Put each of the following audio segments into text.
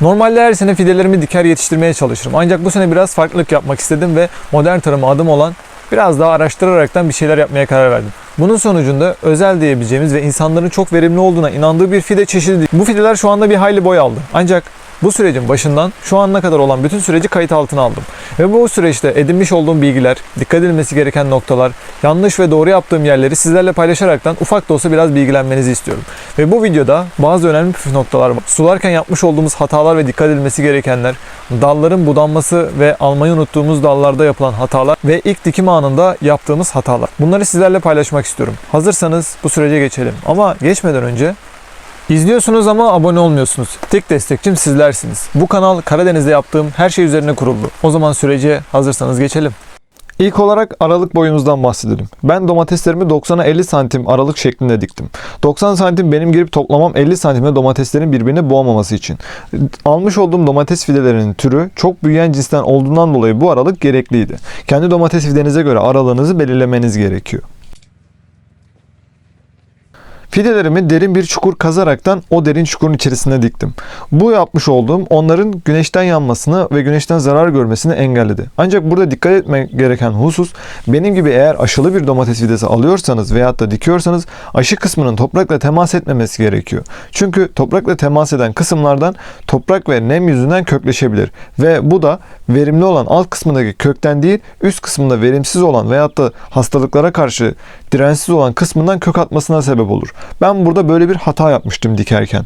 Normalde her sene fidelerimi diker yetiştirmeye çalışırım. Ancak bu sene biraz farklılık yapmak istedim ve modern tarıma adım olan biraz daha araştıraraktan bir şeyler yapmaya karar verdim. Bunun sonucunda özel diyebileceğimiz ve insanların çok verimli olduğuna inandığı bir fide çeşidi. Bu fideler şu anda bir hayli boy aldı. Ancak bu sürecin başından şu ana kadar olan bütün süreci kayıt altına aldım. Ve bu süreçte edinmiş olduğum bilgiler, dikkat edilmesi gereken noktalar, yanlış ve doğru yaptığım yerleri sizlerle paylaşaraktan ufak da olsa biraz bilgilenmenizi istiyorum. Ve bu videoda bazı önemli püf noktalar var. Sularken yapmış olduğumuz hatalar ve dikkat edilmesi gerekenler, dalların budanması ve almayı unuttuğumuz dallarda yapılan hatalar ve ilk dikim anında yaptığımız hatalar. Bunları sizlerle paylaşmak istiyorum. Hazırsanız bu sürece geçelim. Ama geçmeden önce İzliyorsunuz ama abone olmuyorsunuz. Tek destekçim sizlersiniz. Bu kanal Karadeniz'de yaptığım her şey üzerine kuruldu. O zaman sürece hazırsanız geçelim. İlk olarak aralık boyumuzdan bahsedelim. Ben domateslerimi 90'a 50 santim aralık şeklinde diktim. 90 santim benim girip toplamam 50 santimle domateslerin birbirini boğmaması için. Almış olduğum domates fidelerinin türü çok büyüyen cinsten olduğundan dolayı bu aralık gerekliydi. Kendi domates fidenize göre aralığınızı belirlemeniz gerekiyor. Fidelerimi derin bir çukur kazaraktan o derin çukurun içerisine diktim. Bu yapmış olduğum onların güneşten yanmasını ve güneşten zarar görmesini engelledi. Ancak burada dikkat etmek gereken husus benim gibi eğer aşılı bir domates fidesi alıyorsanız veyahut da dikiyorsanız aşı kısmının toprakla temas etmemesi gerekiyor. Çünkü toprakla temas eden kısımlardan toprak ve nem yüzünden kökleşebilir. Ve bu da verimli olan alt kısmındaki kökten değil üst kısmında verimsiz olan veyahut da hastalıklara karşı dirençsiz olan kısmından kök atmasına sebep olur. Ben burada böyle bir hata yapmıştım dikerken.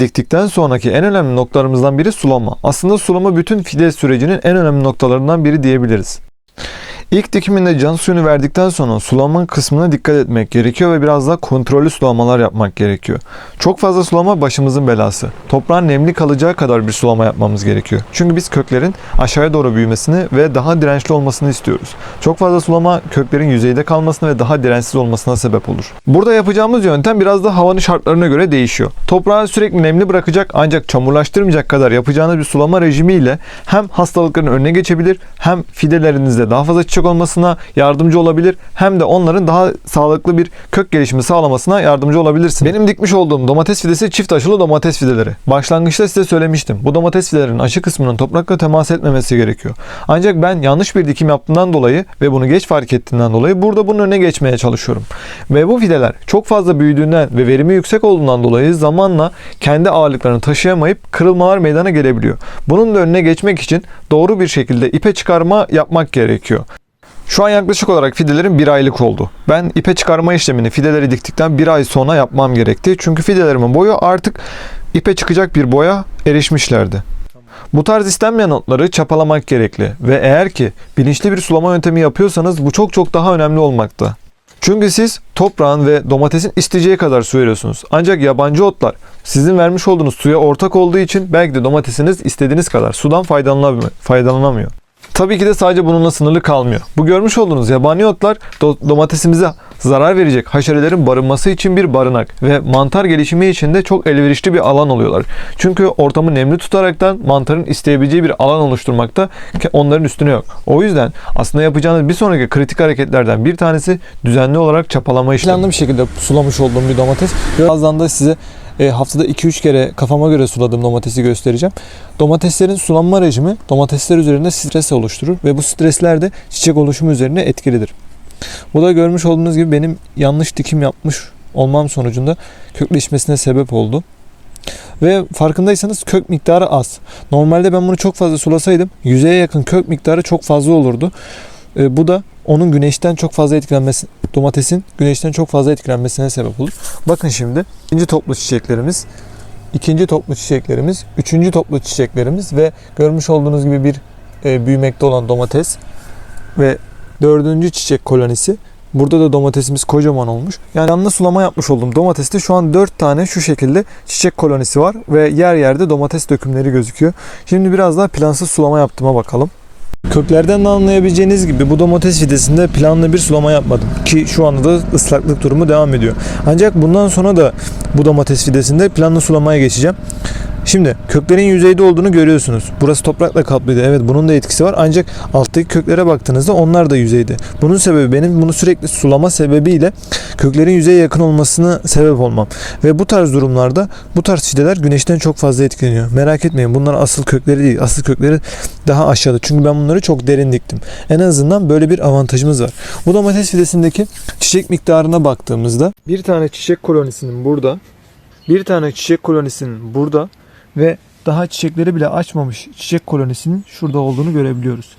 Diktikten sonraki en önemli noktalarımızdan biri sulama. Aslında sulama bütün fide sürecinin en önemli noktalarından biri diyebiliriz. İlk dikiminde can suyunu verdikten sonra sulama kısmına dikkat etmek gerekiyor ve biraz daha kontrollü sulamalar yapmak gerekiyor. Çok fazla sulama başımızın belası. Toprağın nemli kalacağı kadar bir sulama yapmamız gerekiyor. Çünkü biz köklerin aşağıya doğru büyümesini ve daha dirençli olmasını istiyoruz. Çok fazla sulama köklerin yüzeyde kalmasına ve daha dirençsiz olmasına sebep olur. Burada yapacağımız yöntem biraz da havanın şartlarına göre değişiyor. Toprağı sürekli nemli bırakacak ancak çamurlaştırmayacak kadar yapacağınız bir sulama rejimiyle hem hastalıkların önüne geçebilir hem fidelerinizde daha fazla çiçek olmasına yardımcı olabilir hem de onların daha sağlıklı bir kök gelişimi sağlamasına yardımcı olabilirsiniz. Benim dikmiş olduğum domates fidesi çift aşılı domates fideleri. Başlangıçta size söylemiştim. Bu domates fidelerinin aşı kısmının toprakla temas etmemesi gerekiyor. Ancak ben yanlış bir dikim yaptığımdan dolayı ve bunu geç fark ettiğimden dolayı burada bunun önüne geçmeye çalışıyorum. Ve bu fideler çok fazla büyüdüğünden ve verimi yüksek olduğundan dolayı zamanla kendi ağırlıklarını taşıyamayıp kırılmalar meydana gelebiliyor. Bunun da önüne geçmek için doğru bir şekilde ipe çıkarma yapmak gerekiyor. Şu an yaklaşık olarak fidelerim bir aylık oldu. Ben ipe çıkarma işlemini fideleri diktikten bir ay sonra yapmam gerekti. Çünkü fidelerimin boyu artık ipe çıkacak bir boya erişmişlerdi. Bu tarz istenmeyen otları çapalamak gerekli ve eğer ki bilinçli bir sulama yöntemi yapıyorsanız bu çok çok daha önemli olmakta. Çünkü siz toprağın ve domatesin isteyeceği kadar su veriyorsunuz. Ancak yabancı otlar sizin vermiş olduğunuz suya ortak olduğu için belki de domatesiniz istediğiniz kadar sudan faydalanamıyor. Tabii ki de sadece bununla sınırlı kalmıyor. Bu görmüş olduğunuz yabani otlar do- domatesimize zarar verecek haşerelerin barınması için bir barınak ve mantar gelişimi için de çok elverişli bir alan oluyorlar. Çünkü ortamı nemli tutaraktan mantarın isteyebileceği bir alan oluşturmakta onların üstüne yok. O yüzden aslında yapacağınız bir sonraki kritik hareketlerden bir tanesi düzenli olarak çapalama işlemi. Planlı bir şekilde sulamış olduğum bir domates. Birazdan da size e, haftada 2-3 kere kafama göre suladığım domatesi göstereceğim. Domateslerin sulanma rejimi domatesler üzerinde stres oluşturur ve bu stresler de çiçek oluşumu üzerine etkilidir. Bu da görmüş olduğunuz gibi benim yanlış dikim yapmış olmam sonucunda kökleşmesine sebep oldu. Ve farkındaysanız kök miktarı az. Normalde ben bunu çok fazla sulasaydım yüzeye yakın kök miktarı çok fazla olurdu. E, bu da onun güneşten çok fazla etkilenmesi, domatesin güneşten çok fazla etkilenmesine sebep olur. Bakın şimdi ikinci toplu çiçeklerimiz, ikinci toplu çiçeklerimiz, üçüncü toplu çiçeklerimiz ve görmüş olduğunuz gibi bir e, büyümekte olan domates ve dördüncü çiçek kolonisi. Burada da domatesimiz kocaman olmuş. Yani yanına sulama yapmış olduğum domateste şu an 4 tane şu şekilde çiçek kolonisi var ve yer yerde domates dökümleri gözüküyor. Şimdi biraz daha plansız sulama yaptığıma bakalım. Köklerden de anlayabileceğiniz gibi bu domates fidesinde planlı bir sulama yapmadım ki şu anda da ıslaklık durumu devam ediyor. Ancak bundan sonra da bu domates fidesinde planlı sulamaya geçeceğim. Şimdi köklerin yüzeyde olduğunu görüyorsunuz. Burası toprakla kaplıydı. Evet bunun da etkisi var. Ancak alttaki köklere baktığınızda onlar da yüzeyde. Bunun sebebi benim bunu sürekli sulama sebebiyle köklerin yüzeye yakın olmasına sebep olmam. Ve bu tarz durumlarda bu tarz fideler güneşten çok fazla etkileniyor. Merak etmeyin bunlar asıl kökleri değil. Asıl kökleri daha aşağıda. Çünkü ben bunları çok derin diktim. En azından böyle bir avantajımız var. Bu domates fidesindeki çiçek miktarına baktığımızda bir tane çiçek kolonisinin burada, bir tane çiçek kolonisinin burada ve daha çiçekleri bile açmamış çiçek kolonisinin şurada olduğunu görebiliyoruz.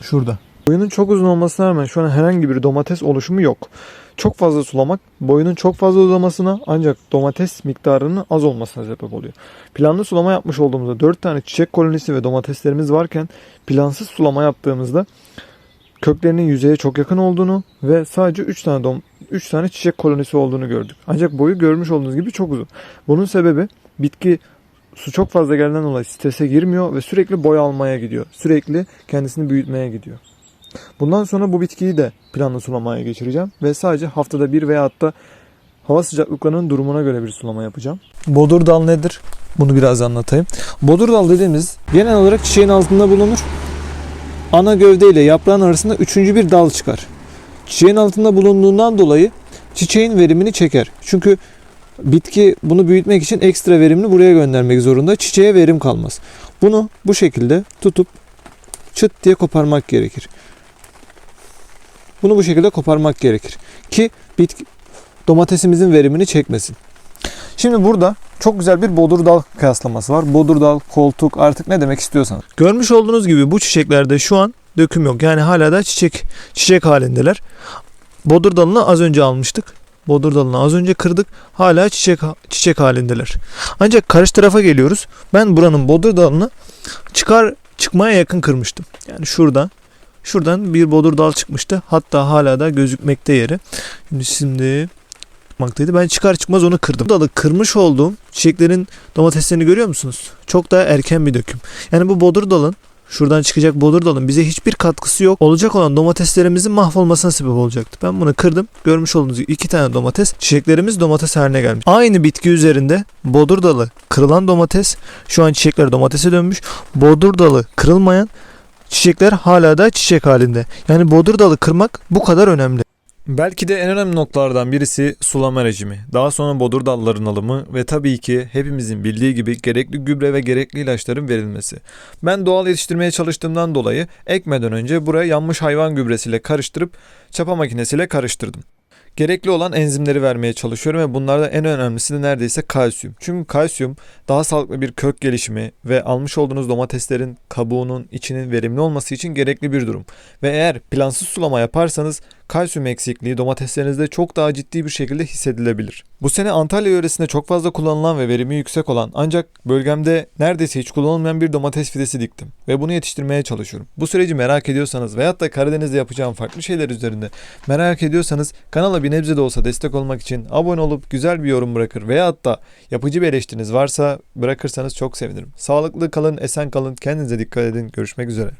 Şurada. Boyunun çok uzun olmasına rağmen şu an herhangi bir domates oluşumu yok. Çok fazla sulamak boyunun çok fazla uzamasına ancak domates miktarının az olmasına sebep oluyor. Planlı sulama yapmış olduğumuzda 4 tane çiçek kolonisi ve domateslerimiz varken plansız sulama yaptığımızda köklerinin yüzeye çok yakın olduğunu ve sadece 3 tane dom 3 tane çiçek kolonisi olduğunu gördük. Ancak boyu görmüş olduğunuz gibi çok uzun. Bunun sebebi bitki su çok fazla geldiğinden dolayı strese girmiyor ve sürekli boy almaya gidiyor. Sürekli kendisini büyütmeye gidiyor. Bundan sonra bu bitkiyi de planlı sulamaya geçireceğim ve sadece haftada bir veya hatta hava sıcaklıklarının durumuna göre bir sulama yapacağım. Bodur dal nedir? Bunu biraz anlatayım. Bodur dal dediğimiz genel olarak çiçeğin altında bulunur. Ana gövde ile yaprağın arasında üçüncü bir dal çıkar. Çiçeğin altında bulunduğundan dolayı çiçeğin verimini çeker. Çünkü bitki bunu büyütmek için ekstra verimini buraya göndermek zorunda. Çiçeğe verim kalmaz. Bunu bu şekilde tutup çıt diye koparmak gerekir. Bunu bu şekilde koparmak gerekir ki bitki domatesimizin verimini çekmesin. Şimdi burada çok güzel bir bodur dal kıyaslaması var. Bodur dal, koltuk artık ne demek istiyorsanız. Görmüş olduğunuz gibi bu çiçeklerde şu an döküm yok. Yani hala da çiçek çiçek halindeler. Bodur dalını az önce almıştık. Bodur dalını az önce kırdık. Hala çiçek çiçek halindeler. Ancak karşı tarafa geliyoruz. Ben buranın bodur dalını çıkar çıkmaya yakın kırmıştım. Yani şuradan şuradan bir bodur dal çıkmıştı. Hatta hala da gözükmekte yeri. Şimdi şimdi çıkmaktaydı. Ben çıkar çıkmaz onu kırdım. Dalı kırmış olduğum çiçeklerin domateslerini görüyor musunuz? Çok daha erken bir döküm. Yani bu bodur dalın şuradan çıkacak bodur dalın bize hiçbir katkısı yok. Olacak olan domateslerimizin mahvolmasına sebep olacaktı. Ben bunu kırdım. Görmüş olduğunuz gibi iki tane domates. Çiçeklerimiz domates haline gelmiş. Aynı bitki üzerinde bodur dalı kırılan domates şu an çiçekler domatese dönmüş. Bodur dalı kırılmayan çiçekler hala da çiçek halinde. Yani bodur dalı kırmak bu kadar önemli. Belki de en önemli noktalardan birisi sulama rejimi. Daha sonra bodur dalların alımı ve tabii ki hepimizin bildiği gibi gerekli gübre ve gerekli ilaçların verilmesi. Ben doğal yetiştirmeye çalıştığımdan dolayı ekmeden önce buraya yanmış hayvan gübresiyle karıştırıp çapa makinesiyle karıştırdım. Gerekli olan enzimleri vermeye çalışıyorum ve bunlardan en önemlisi de neredeyse kalsiyum. Çünkü kalsiyum daha sağlıklı bir kök gelişimi ve almış olduğunuz domateslerin kabuğunun içinin verimli olması için gerekli bir durum. Ve eğer plansız sulama yaparsanız kalsiyum eksikliği domateslerinizde çok daha ciddi bir şekilde hissedilebilir. Bu sene Antalya yöresinde çok fazla kullanılan ve verimi yüksek olan ancak bölgemde neredeyse hiç kullanılmayan bir domates fidesi diktim ve bunu yetiştirmeye çalışıyorum. Bu süreci merak ediyorsanız veyahut da Karadeniz'de yapacağım farklı şeyler üzerinde merak ediyorsanız kanala bir nebze de olsa destek olmak için abone olup güzel bir yorum bırakır veyahut da yapıcı bir eleştiriniz varsa bırakırsanız çok sevinirim. Sağlıklı kalın, esen kalın, kendinize dikkat edin. Görüşmek üzere.